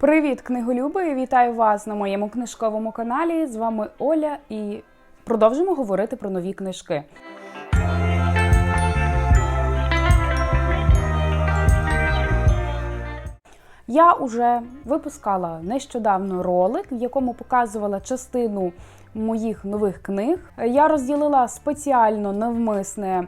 Привіт, книголюби! Вітаю вас на моєму книжковому каналі. З вами Оля і продовжимо говорити про нові книжки. Я уже випускала нещодавно ролик, в якому показувала частину моїх нових книг. Я розділила спеціально навмисне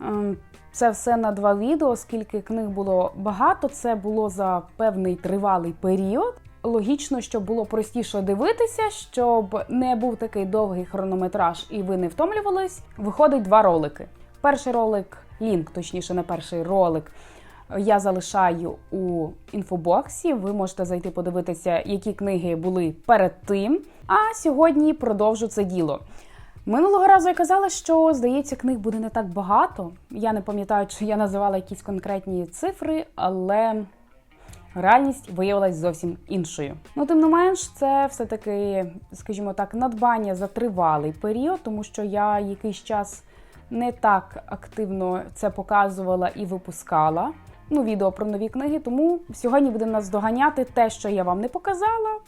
ем, це все на два відео, оскільки книг було багато. Це було за певний тривалий період. Логічно, щоб було простіше дивитися, щоб не був такий довгий хронометраж і ви не втомлювались. Виходить два ролики. Перший ролик, лінк, точніше, не перший ролик. Я залишаю у інфобоксі. Ви можете зайти подивитися, які книги були перед тим. А сьогодні продовжу це діло. Минулого разу я казала, що здається, книг буде не так багато. Я не пам'ятаю, чи я називала якісь конкретні цифри, але реальність виявилась зовсім іншою. Ну, тим не менш, це все-таки, скажімо так, надбання за тривалий період, тому що я якийсь час не так активно це показувала і випускала. Ну, відео про нові книги. Тому сьогодні будемо нас доганяти те, що я вам не показала.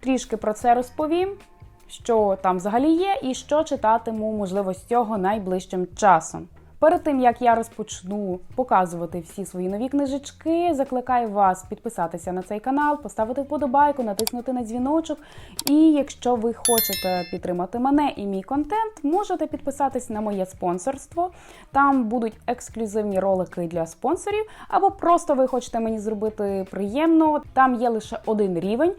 Трішки про це розповім що там взагалі є, і що читатиму, можливо, з цього найближчим часом. Перед тим як я розпочну показувати всі свої нові книжечки, закликаю вас підписатися на цей канал, поставити вподобайку, натиснути на дзвіночок. І якщо ви хочете підтримати мене і мій контент, можете підписатись на моє спонсорство. Там будуть ексклюзивні ролики для спонсорів, або просто ви хочете мені зробити приємно. Там є лише один рівень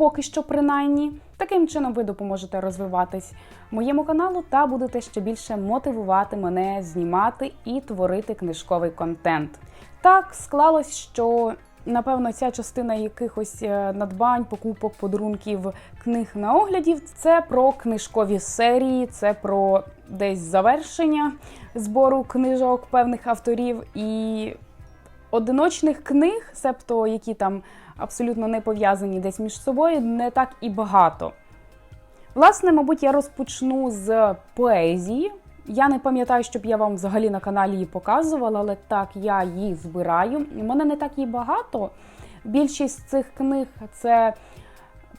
поки що принаймні. Таким чином ви допоможете розвиватись моєму каналу та будете ще більше мотивувати мене знімати і творити книжковий контент. Так склалось, що напевно ця частина якихось е, надбань, покупок, подарунків, книг на оглядів це про книжкові серії, це про десь завершення збору книжок певних авторів і одиночних книг, себто які там абсолютно не пов'язані десь між собою, не так і багато. Власне, мабуть, я розпочну з поезії. Я не пам'ятаю, щоб я вам взагалі на каналі її показувала, але так, я її збираю. У мене не так і багато. Більшість цих книг це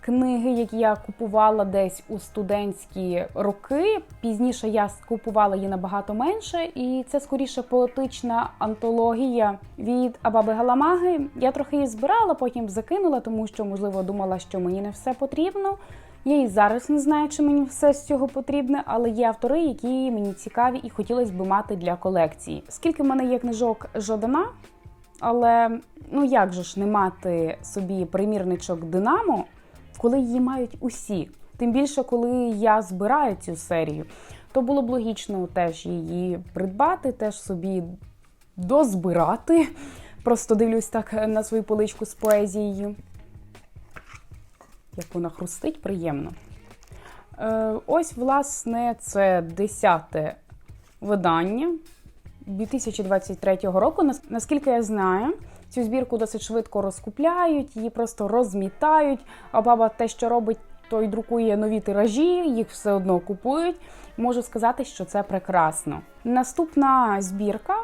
книги, які я купувала десь у студентські роки. Пізніше я купувала її набагато менше, і це скоріше поетична антологія від Абаби Галамаги. Я трохи її збирала, потім закинула, тому що, можливо, думала, що мені не все потрібно. Я і зараз не знаю, чи мені все з цього потрібне, але є автори, які мені цікаві і хотілося б мати для колекції. Скільки в мене є книжок Жодана, але ну як же ж не мати собі примірничок Динамо, коли її мають усі. Тим більше, коли я збираю цю серію, то було б логічно теж її придбати, теж собі дозбирати. Просто дивлюсь так на свою поличку з поезією. Як вона хрустить, приємно. Е, Ось, власне, це десяте видання 2023 року. Наскільки я знаю, Цю збірку досить швидко розкупляють, її просто розмітають. А баба те, що робить, то й друкує нові тиражі, їх все одно купують. Можу сказати, що це прекрасно. Наступна збірка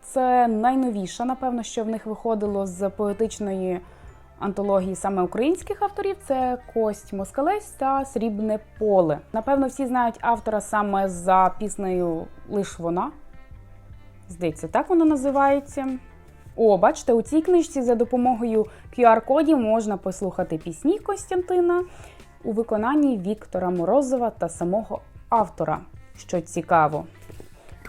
це найновіша, напевно, що в них виходило з поетичної антології саме українських авторів. Це Кость Москалець та Срібне поле. Напевно, всі знають автора саме за піснею Лиш вона. Здається, так воно називається. О, бачите, у цій книжці за допомогою QR-кодів можна послухати пісні Костянтина у виконанні Віктора Морозова та самого автора, що цікаво.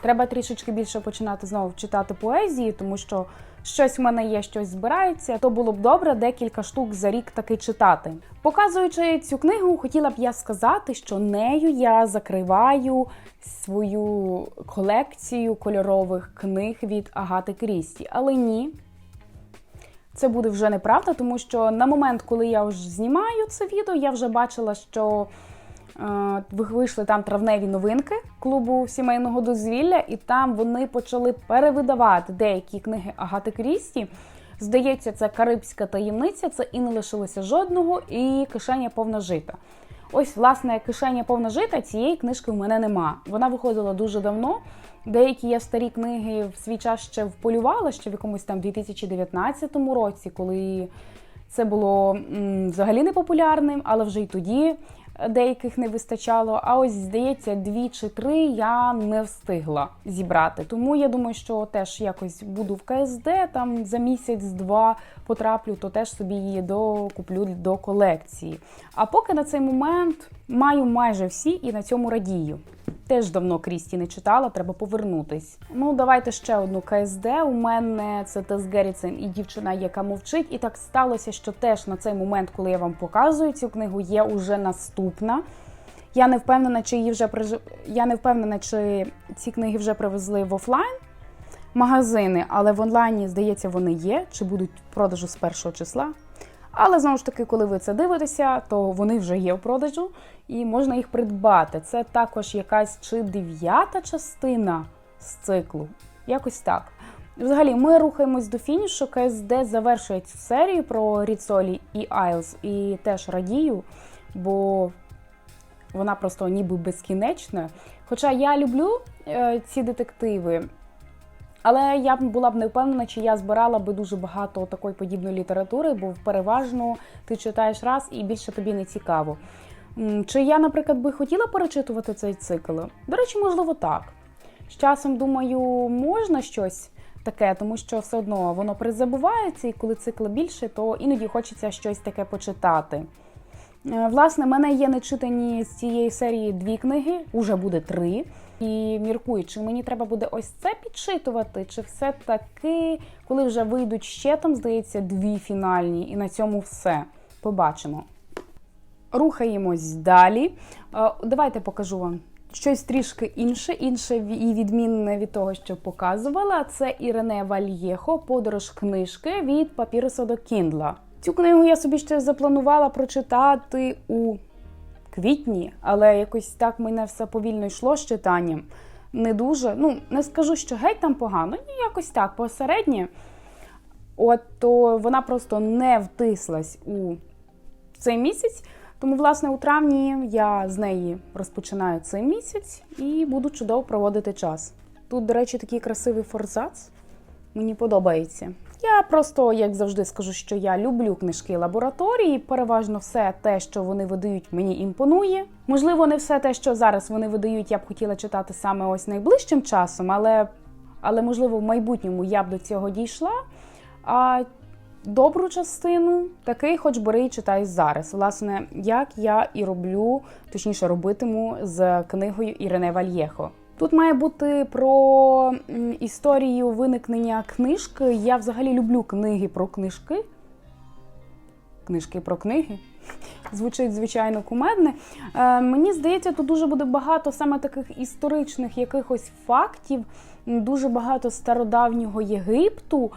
Треба трішечки більше починати знову читати поезії, тому що щось в мене є, щось збирається, то було б добре декілька штук за рік таки читати. Показуючи цю книгу, хотіла б я сказати, що нею я закриваю свою колекцію кольорових книг від Агати Крісті. Але ні. Це буде вже неправда, тому що на момент, коли я вже знімаю це відео, я вже бачила, що е, вийшли там травневі новинки клубу сімейного дозвілля, і там вони почали перевидавати деякі книги Агати Крісті. Здається, це Карибська таємниця, це і не лишилося жодного, і кишеня повна жита. Ось, власне, кишеня повна жита цієї книжки в мене нема. Вона виходила дуже давно. Деякі я старі книги в свій час ще вполювала ще в якомусь там 2019 році, коли це було м, взагалі не популярним, але вже й тоді деяких не вистачало. А ось, здається, дві чи три я не встигла зібрати. Тому я думаю, що теж якось буду в КСД, там за місяць-два потраплю, то теж собі її докуплю до колекції. А поки на цей момент маю майже всі і на цьому радію. Теж давно Крісті не читала, треба повернутись. Ну, давайте ще одну КСД. У мене це Тес Герріцен і дівчина, яка мовчить. І так сталося, що теж на цей момент, коли я вам показую цю книгу, є уже наступна. Я не впевнена, чи її вже приж... я не впевнена, чи ці книги вже привезли в офлайн магазини, але в онлайні, здається, вони є, чи будуть в продажу з першого числа. Але знову ж таки, коли ви це дивитеся, то вони вже є в продажу і можна їх придбати. Це також якась чи дев'ята частина з циклу. Якось так. Взагалі, ми рухаємось до фінішу. КСД завершує цю серію про Ріцолі і Айлз. І теж радію, бо вона просто ніби безкінечна. Хоча я люблю е, ці детективи. Але я була б не впевнена, чи я збирала би дуже багато такої подібної літератури, бо переважно ти читаєш раз і більше тобі не цікаво. Чи я, наприклад, би хотіла перечитувати цей цикл? До речі, можливо, так. З часом, думаю, можна щось таке, тому що все одно воно призабувається, і коли цикл більше, то іноді хочеться щось таке почитати. Е, Власне, в мене є нечитані з цієї серії дві книги, уже буде три. І міркую, чи мені треба буде ось це підчитувати, чи все-таки, коли вже вийдуть ще там, здається, дві фінальні, і на цьому все. Побачимо. Рухаємось далі. Е, Давайте покажу вам щось трішки інше, інше і відмінне від того, що показувала. Це Ірене Вальєхо, подорож книжки від папірусу до Кіндла. Цю книгу я собі ще запланувала прочитати у квітні, але якось так мене все повільно йшло з читанням. Не дуже, ну не скажу, що геть там погано, ні, якось так, посереднє. От то вона просто не втислась у цей місяць. Тому, власне, у травні я з неї розпочинаю цей місяць і буду чудово проводити час. Тут, до речі, такий красивий форзац. Мені подобається. Я просто, як завжди, скажу, що я люблю книжки лабораторії. Переважно все те, що вони видають, мені імпонує. Можливо, не все те, що зараз вони видають, я б хотіла читати саме ось найближчим часом, але, але можливо, в майбутньому я б до цього дійшла. А добру частину такий, хоч бери і читай зараз. Власне, як я і роблю, точніше, робитиму з книгою Ірене Вальєхо. Тут має бути про історію виникнення книжки. Я взагалі люблю книги про книжки. Книжки про книги. Звучить, звичайно, кумедне. Е, мені здається, тут дуже буде багато саме таких історичних якихось фактів, дуже багато стародавнього Єгипту.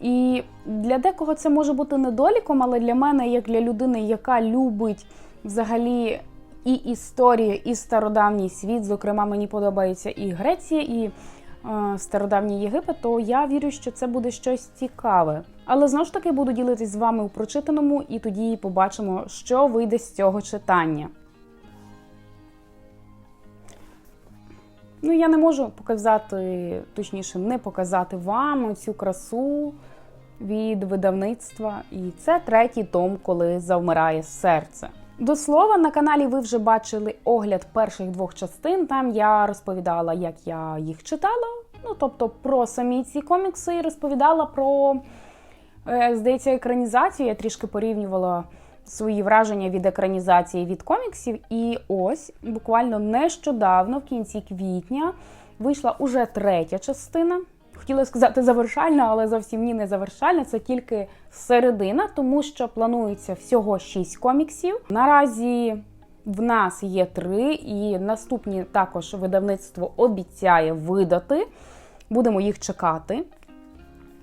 І для декого це може бути недоліком, але для мене, як для людини, яка любить взагалі і історію, і стародавній світ, зокрема, мені подобається і Греція, і е, стародавній Єгипет, то я вірю, що це буде щось цікаве. Але знову ж таки буду ділитись з вами у прочитаному, і тоді побачимо, що вийде з цього читання. Ну, я не можу показати, точніше, не показати вам цю красу від видавництва. І це третій том, коли завмирає серце. До слова, на каналі ви вже бачили огляд перших двох частин. Там я розповідала, як я їх читала. Ну, тобто, про самі ці комікси і розповідала про, е, здається, екранізацію. Я трішки порівнювала свої враження від екранізації від коміксів. І ось буквально нещодавно, в кінці квітня, вийшла уже третя частина. Хотіла сказати завершальна, але зовсім ні, не завершальна. Це тільки середина, тому що планується всього шість коміксів. Наразі в нас є три, і наступні також видавництво обіцяє видати. Будемо їх чекати.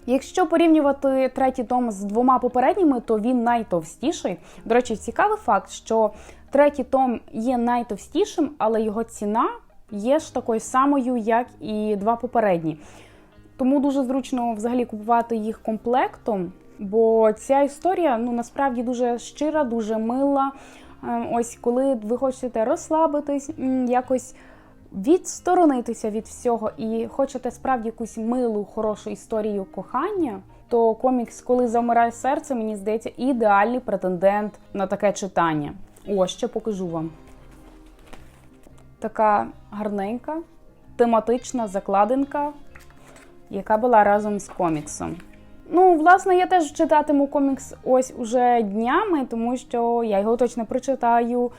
Якщо порівнювати третій том з двома попередніми, то він найтовстіший. До речі, цікавий факт, що третій том є найтовстішим, але його ціна є ж такою самою, як і два попередні. Тому дуже зручно взагалі купувати їх комплектом, бо ця історія ну насправді дуже щира, дуже мила. Е, Ось коли ви хочете розслабитись, якось відсторонитися від всього і хочете справді якусь милу, хорошу історію кохання, то комікс, коли замирає серце, мені здається, ідеальний претендент на таке читання. О, ще покажу вам. Така гарненька, тематична закладинка, яка була разом з коміксом. Ну, власне, я теж читатиму комікс ось уже днями, тому що я його точно прочитаю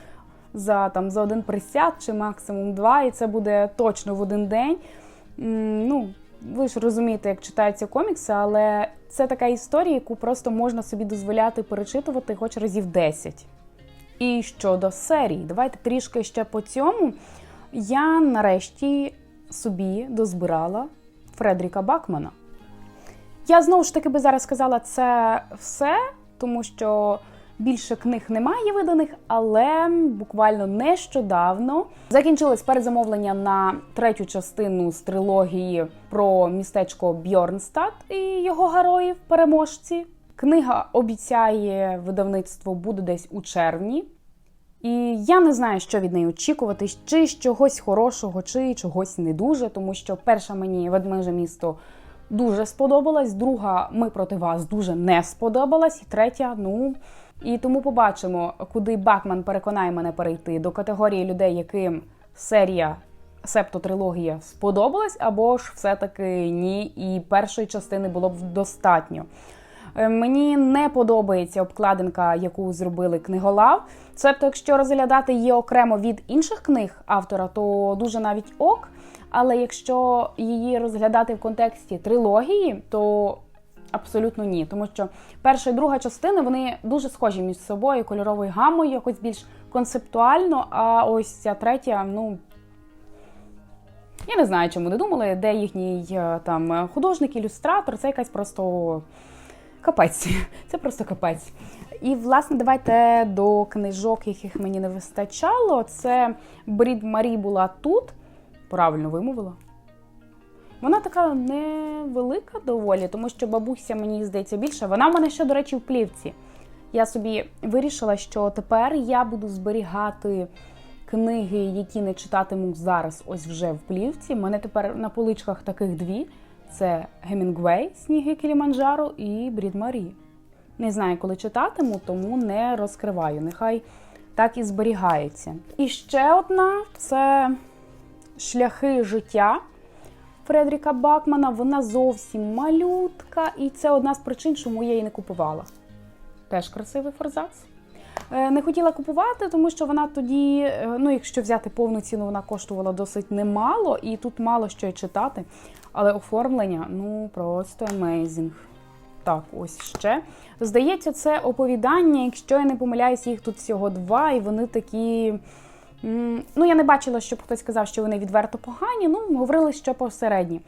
за там за один присяд чи максимум два, і це буде точно в один день. Ну, ви ж розумієте, як читаються комікси, але це така історія, яку просто можна собі дозволяти перечитувати хоч разів 10. І щодо серій, давайте трішки ще по цьому. Я нарешті собі дозбирала Фредріка Бакмана. Я знову ж таки би зараз сказала це все, тому що більше книг немає виданих, але буквально нещодавно закінчилось передзамовлення на третю частину з трилогії про містечко Бьорнстад і його героїв, переможці. Книга обіцяє видавництво буде десь у червні. І я не знаю, що від неї очікувати, чи чогось хорошого, чи чогось не дуже, тому що перша мені ведмеже місто дуже сподобалась, друга ми проти вас дуже не сподобалась, і третя, ну. І тому побачимо, куди Бакман переконає мене перейти до категорії людей, яким серія септо трилогія сподобалась, або ж все-таки ні, і першої частини було б достатньо. Е, Мені не подобається обкладинка, яку зробили книголав. Тобто, якщо розглядати її окремо від інших книг автора, то дуже навіть ок. Але якщо її розглядати в контексті трилогії, то абсолютно ні. Тому що перша і друга частини вони дуже схожі між собою, кольоровою гамою, якось більш концептуально. А ось ця третя, ну. Я не знаю, чому не думали, де їхній е, там художник, ілюстратор, це якась просто капець. Це просто капець. І, власне, давайте до книжок, яких мені не вистачало. Це Брід Марі була тут. Правильно вимовила. Вона така невелика доволі, тому що бабуся, мені здається, більше. Вона в мене ще, до речі, в плівці. Я собі вирішила, що тепер я буду зберігати книги, які не читатиму зараз, ось вже в плівці. У мене тепер на поличках таких дві: це Гемінгвей, Сніги Кіліманджаро і Брід Марі. Не знаю, коли читатиму, тому не розкриваю. Нехай так і зберігається. І ще одна це шляхи життя. Фредріка Бакмана, вона зовсім малютка, і це одна з причин, чому я її не купувала. Теж красивий форзац. Е, Не хотіла купувати, тому що вона тоді, е, ну, якщо взяти повну ціну, вона коштувала досить немало, і тут мало що й читати. Але оформлення ну просто amazing. Так, ось ще. Здається, це оповідання, якщо я не помиляюсь, їх тут всього два, і вони такі. Ну, я не бачила, щоб хтось сказав, що вони відверто погані. Ну, говорили, що посередні.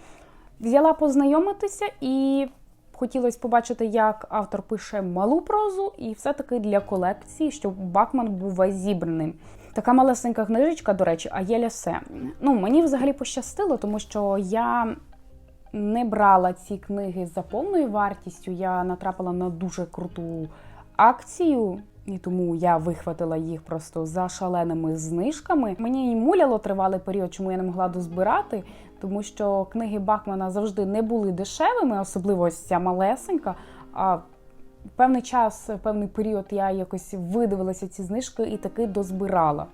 Взяла познайомитися і хотілося побачити, як автор пише малу прозу, і все-таки для колекції, щоб Бакман був весь зібраним. Така малесенька книжечка, до речі, Аєля Се. Ну, мені взагалі пощастило, тому що я не брала ці книги за повною вартістю. Я натрапила на дуже круту акцію, і тому я вихватила їх просто за шаленими знижками. Мені і муляло тривалий період, чому я не могла дозбирати, тому що книги Бакмана завжди не були дешевими, особливо ось ця малесенька. А певний час, певний період я якось видивилася ці знижки і таки дозбирала.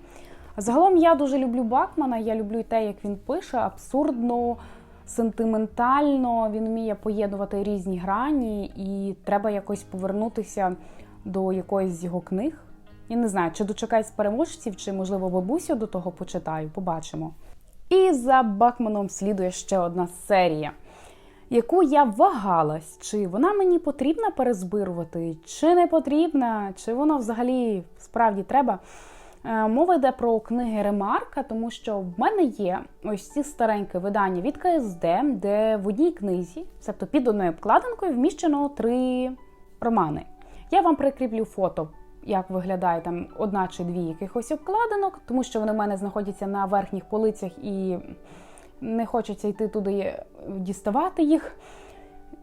Загалом я дуже люблю Бакмана, я люблю те, як він пише, абсурдно, сентиментально. Він вміє поєднувати різні грані, і треба якось повернутися до якоїсь з його книг. Я не знаю, чи дочекаюсь переможців, чи, можливо, бабусю до того почитаю, побачимо. І за Бакманом слідує ще одна серія, яку я вагалась, чи вона мені потрібна перезбирувати, чи не потрібна, чи воно взагалі справді треба. Е, Мова йде про книги Ремарка, тому що в мене є ось ці старенькі видання від КСД, де в одній книзі, тобто під одною обкладинкою, вміщено три романи. Я вам прикріплю фото, як виглядає там одна чи дві якихось обкладинок, тому що вони в мене знаходяться на верхніх полицях і не хочеться йти туди діставати їх,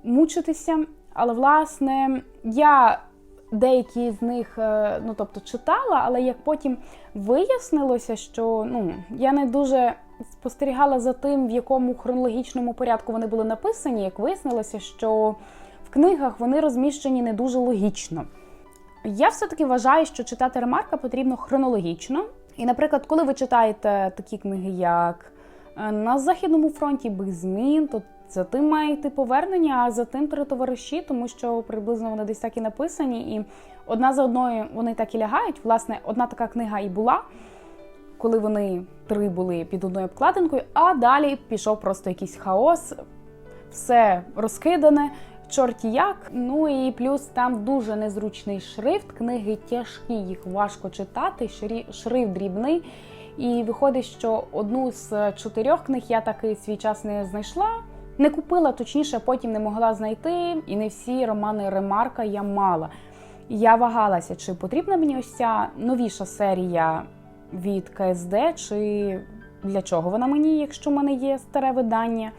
мучитися. Але, власне, я деякі з них е, ну, тобто, читала, але як потім вияснилося, що ну, я не дуже спостерігала за тим, в якому хронологічному порядку вони були написані, як вияснилося, що в книгах вони розміщені не дуже логічно. Я все-таки вважаю, що читати ремарка потрібно хронологічно. І, наприклад, коли ви читаєте такі книги, як е, На Західному фронті без змін, то за тим має йти повернення, а за тим три товариші, тому що приблизно вони десь так і написані, і одна за одною вони так і лягають. Власне, одна така книга і була, коли вони три були під одною обкладинкою, а далі пішов просто якийсь хаос, все розкидане. Чорті як. Ну і плюс там дуже незручний шрифт. Книги тяжкі, їх важко читати. Шрифт дрібний. І виходить, що одну з чотирьох книг я таки свій час не знайшла. Не купила, точніше, потім не могла знайти. І не всі романи Ремарка я мала. Я вагалася, чи потрібна мені ось ця новіша серія від КСД, чи для чого вона мені, якщо в мене є старе видання.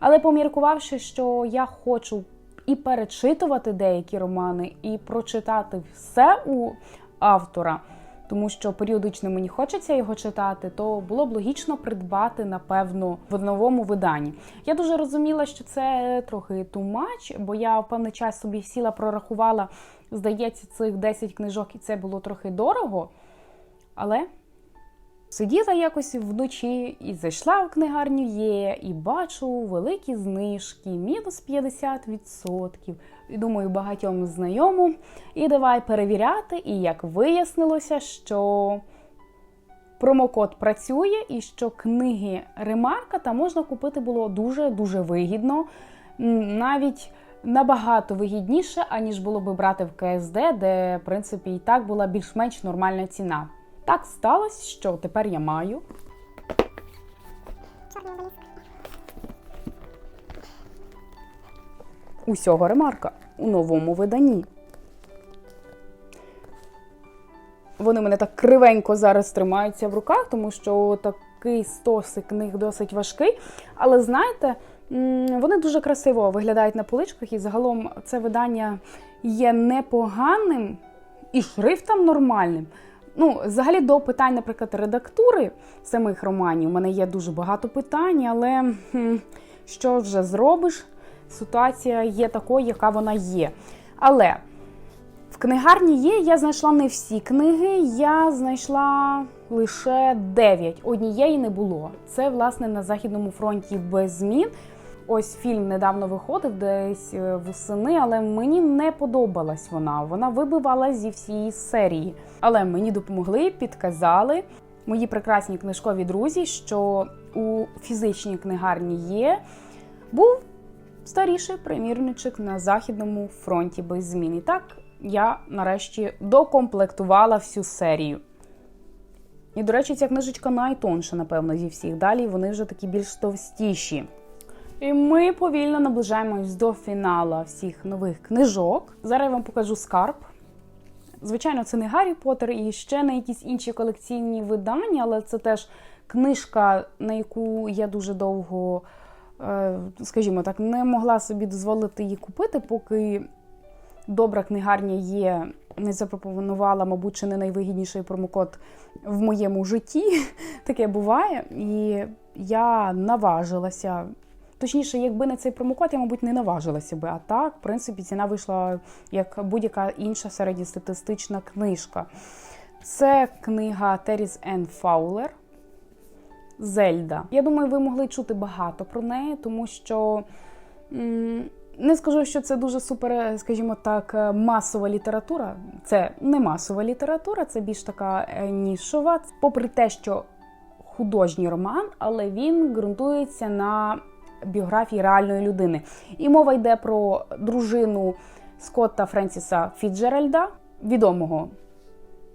Але поміркувавши, що я хочу і перечитувати деякі романи, і прочитати все у автора, тому що періодично мені хочеться його читати, то було б логічно придбати, напевно, в новому виданні. Я дуже розуміла, що це трохи тумач, бо я певний час собі сіла, прорахувала, здається, цих 10 книжок, і це було трохи дорого. Але Сиділа якось вночі і зайшла в книгарню є, і бачу великі знижки, мінус 50%. Думаю, багатьом знайому. І давай перевіряти. І як вияснилося, що промокод працює, і що книги Ремарка там можна купити було дуже-дуже вигідно. Навіть набагато вигідніше, аніж було би брати в КСД, де, в принципі, і так була більш-менш нормальна ціна. Так сталося, що тепер я маю Чорний. Усього ремарка у новому виданні. Вони мене так кривенько зараз тримаються в руках, тому що такий стосик книг досить важкий. Але знаєте, вони дуже красиво виглядають на поличках, і загалом це видання є непоганим і шрифтом нормальним. Ну, взагалі до питань, наприклад, редактури самих романів, у мене є дуже багато питань, але хм, що вже зробиш? Ситуація є такою, яка вона є. Але в книгарні є, я знайшла не всі книги, я знайшла лише 9. Однієї не було. Це, власне, на Західному фронті без змін. Ось фільм недавно виходив десь е, восени, але мені не подобалась вона. Вона вибивала зі всієї серії. Але мені допомогли, підказали мої прекрасні книжкові друзі, що у фізичній книгарні є. Був старіший примірничок на Західному фронті без змін. І так я нарешті докомплектувала всю серію. І, до речі, ця книжечка найтонша, напевно, зі всіх. Далі вони вже такі більш товстіші. І ми повільно наближаємось до фінала всіх нових книжок. Зараз я вам покажу скарб. Звичайно, це не Гаррі Поттер і ще не якісь інші колекційні видання, але це теж книжка, на яку я дуже довго, скажімо так, не могла собі дозволити її купити, поки добра книгарня є, не запропонувала, мабуть, чи не найвигідніший промокод в моєму житті. Таке буває. І я наважилася. Точніше, якби не цей промокод, я, мабуть, не наважилася би. А так, в принципі, ціна вийшла як будь-яка інша середньостатистична книжка. Це книга Теріс Енн Фаулер. Зельда. Я думаю, ви могли чути багато про неї, тому що не скажу, що це дуже супер, скажімо так, е, масова література. Це не масова література, це більш така е, нішова. Попри те, що художній роман, але він ґрунтується на біографії реальної людини. І мова йде про дружину Скотта Френсіса Фіджеральда, відомого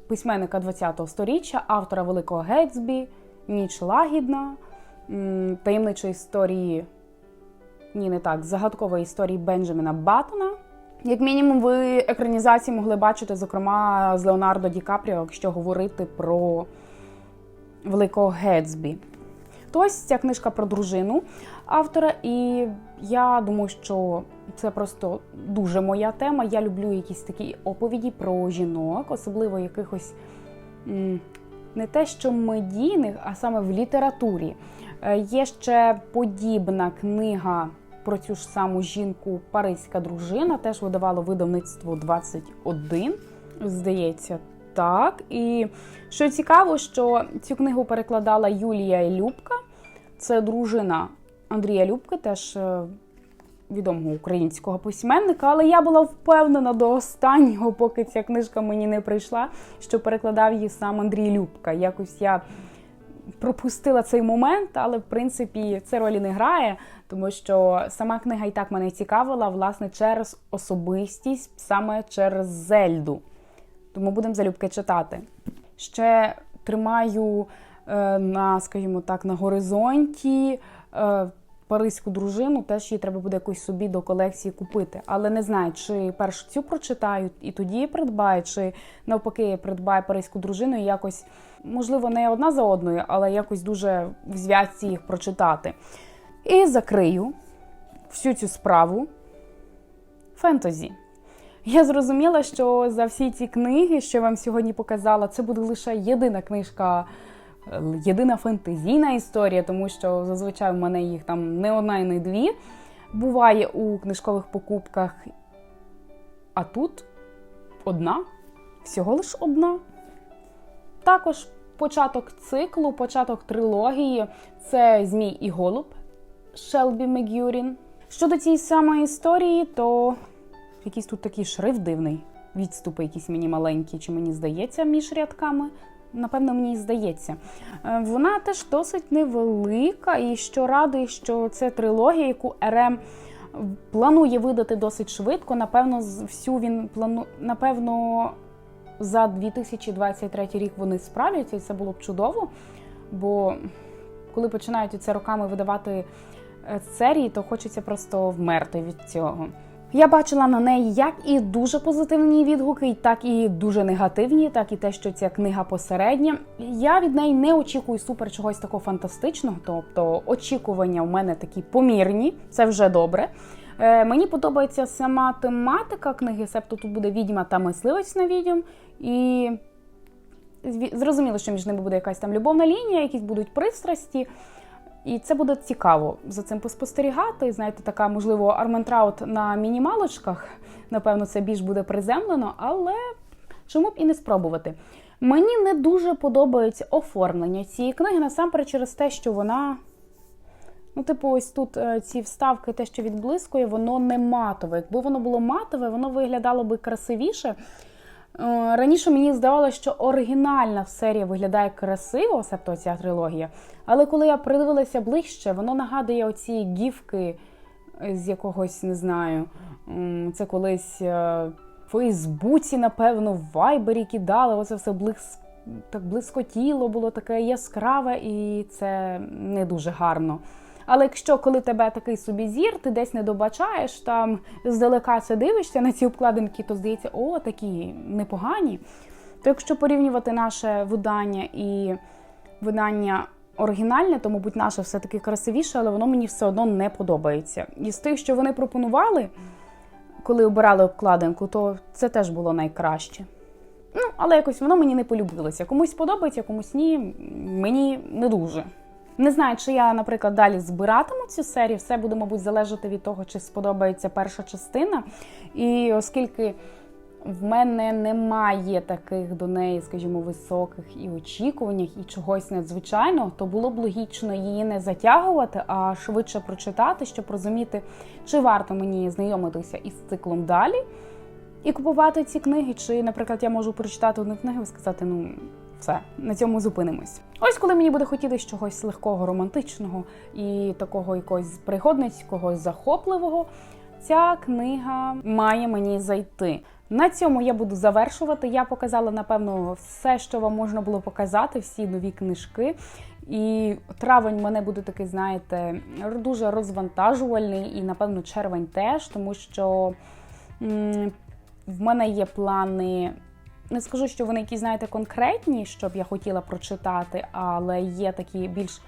письменника ХХ століття, автора Великого Гетсбі, Ніч лагідна, таємничої історії, ні, не так, загадкової історії Бенджаміна Баттона. Як мінімум, ви екранізації могли бачити, зокрема, з Леонардо Ді Капріо, якщо говорити про Великого Гетсбі. То ось ця книжка про дружину автора, і я думаю, що це просто дуже моя тема. Я люблю якісь такі оповіді про жінок, особливо якихось не те, що медійних, а саме в літературі. Е, Є ще подібна книга про цю ж саму жінку Паризька дружина, теж видавало видавництво 21, здається, так. І що цікаво, що цю книгу перекладала Юлія Любка, це дружина Андрія Любки, теж е, відомого українського письменника, але я була впевнена до останнього, поки ця книжка мені не прийшла, що перекладав її сам Андрій Любка. Якось я пропустила цей момент, але в принципі це ролі не грає, тому що сама книга і так мене цікавила, власне, через особистість, саме через Зельду. Тому будемо залюбки читати. Ще тримаю е, на, скажімо так, на горизонті. Паризьку дружину теж її треба буде якось собі до колекції купити. Але не знаю, чи перш цю прочитаю і тоді придбаю, чи навпаки придбаю паризьку дружину і якось, можливо, не одна за одною, але якось дуже в зв'язці їх прочитати. І закрию всю цю справу фентезі. Я зрозуміла, що за всі ці книги, що я вам сьогодні показала, це буде лише єдина книжка єдина фентезійна історія, тому що зазвичай в мене їх там не одна і не дві. Буває у книжкових покупках. А тут одна, всього лиш одна. Також початок циклу, початок трилогії це Змій і Голуб Шелбі Мегюрін. Щодо цієї самої історії, то якийсь тут такий шрифт дивний. Відступи якісь мені маленькі, чи мені здається, між рядками напевно, мені здається. Е, вона теж досить невелика, і що радує, що це трилогія, яку РМ планує видати досить швидко. Напевно, всю він плану... напевно, за 2023 рік вони справляться, і це було б чудово. Бо коли починають це роками видавати е, серії, то хочеться просто вмерти від цього. Я бачила на неї як і дуже позитивні відгуки, так і дуже негативні, так і те, що ця книга посередня. Я від неї не очікую супер чогось такого фантастичного, тобто очікування у мене такі помірні, це вже добре. Е, Мені подобається сама тематика книги, себто тут буде відьма та мисливець на відьом. І зрозуміло, що між ними буде якась там любовна лінія, якісь будуть пристрасті. І це буде цікаво за цим поспостерігати. Знаєте, така, можливо, арментраут на мінімалочках. Напевно, це більш буде приземлено, але чому б і не спробувати. Мені не дуже подобається оформлення цієї книги, насамперед через те, що вона. Ну, типу, ось тут е, ці вставки, те, що відблискує, воно не матове. Якби воно було матове, воно виглядало би красивіше. Е, раніше мені здавалося, що оригінальна серія виглядає красиво, себто ця трилогія. Але коли я придивилася ближче, воно нагадує оці гівки з якогось, не знаю, це колись е, в Фейсбуці, напевно, в Вайбері кидали. Оце все блиск... так блискотіло, було таке яскраве, і це не дуже гарно. Але якщо коли тебе такий собі зір, ти десь не добачаєш, там здалека це дивишся на ці обкладинки, то здається, о, такі непогані. То якщо порівнювати наше видання і видання оригінальне, то, мабуть, наше все-таки красивіше, але воно мені все одно не подобається. І з тих, що вони пропонували, коли обирали обкладинку, то це теж було найкраще. Ну, але якось воно мені не полюбилося. Комусь подобається, комусь ні. Мені не дуже. Не знаю, чи я, наприклад, далі збиратиму цю серію. Все буде, мабуть, залежати від того, чи сподобається перша частина. І оскільки в мене немає таких до неї, скажімо, високих і очікуваннях, і чогось надзвичайного, то було б логічно її не затягувати, а швидше прочитати, щоб розуміти, чи варто мені знайомитися із циклом далі і купувати ці книги, чи, наприклад, я можу прочитати одну книгу і сказати, ну. Все, на цьому зупинимось. Ось коли мені буде хотіти чогось легкого, романтичного і такого якогось пригодницького, захопливого, ця книга має мені зайти. На цьому я буду завершувати. Я показала, напевно, все, що вам можна було показати, всі нові книжки. І травень мене буде такий, знаєте, дуже розвантажувальний, і, напевно, червень теж, тому що м в мене є плани. Не скажу, що вони якісь, знаєте, конкретні, щоб я хотіла прочитати, але є такі більш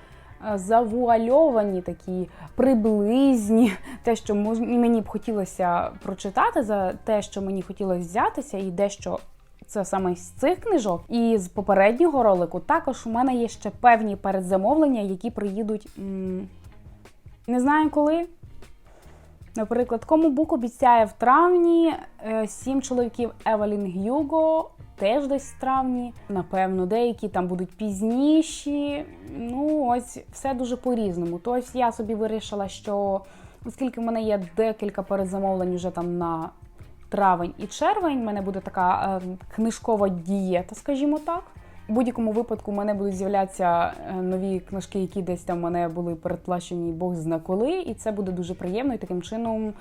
е, завуальовані, такі приблизні, те, що мені б хотілося прочитати, за те, що мені хотілося взятися, і дещо це саме з цих книжок. І з попереднього ролику також у мене є ще певні передзамовлення, які приїдуть м не знаю коли. Наприклад, кому бук обіцяє в травні, е, сім чоловіків Евелін Гюго теж десь в травні. Напевно, деякі там будуть пізніші. Ну, ось все дуже по-різному. Тобто я собі вирішила, що оскільки в мене є декілька передзамовлень вже там на травень і червень, в мене буде така е, книжкова дієта, скажімо так. У будь-якому випадку в мене будуть з'являтися е, нові книжки, які десь там в мене були передплачені Бог зна коли, і це буде дуже приємно. І таким чином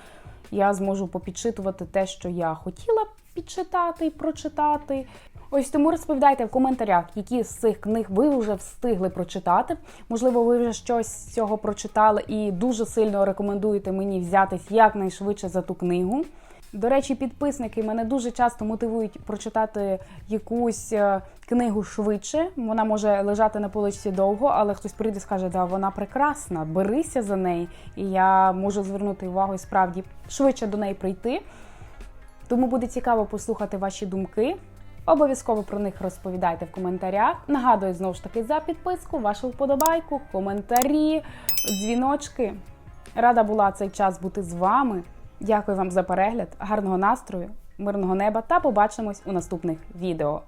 я зможу попідчитувати те, що я хотіла підчитати прочитати. Ось тому розповідайте в коментарях, які з цих книг ви вже встигли прочитати. Можливо, ви вже щось з цього прочитали і дуже сильно рекомендуєте мені взятись якнайшвидше за ту книгу. До речі, підписники мене дуже часто мотивують прочитати якусь е, книгу швидше. Вона може лежати на поличці довго, але хтось прийде і скаже, да, вона прекрасна, берися за неї. І я можу звернути увагу і справді швидше до неї прийти. Тому буде цікаво послухати ваші думки. Обов'язково про них розповідайте в коментарях. Нагадую знову ж таки за підписку, вашу вподобайку, коментарі, дзвіночки. Рада була цей час бути з вами. Дякую вам за перегляд, гарного настрою, мирного неба та побачимось у наступних відео.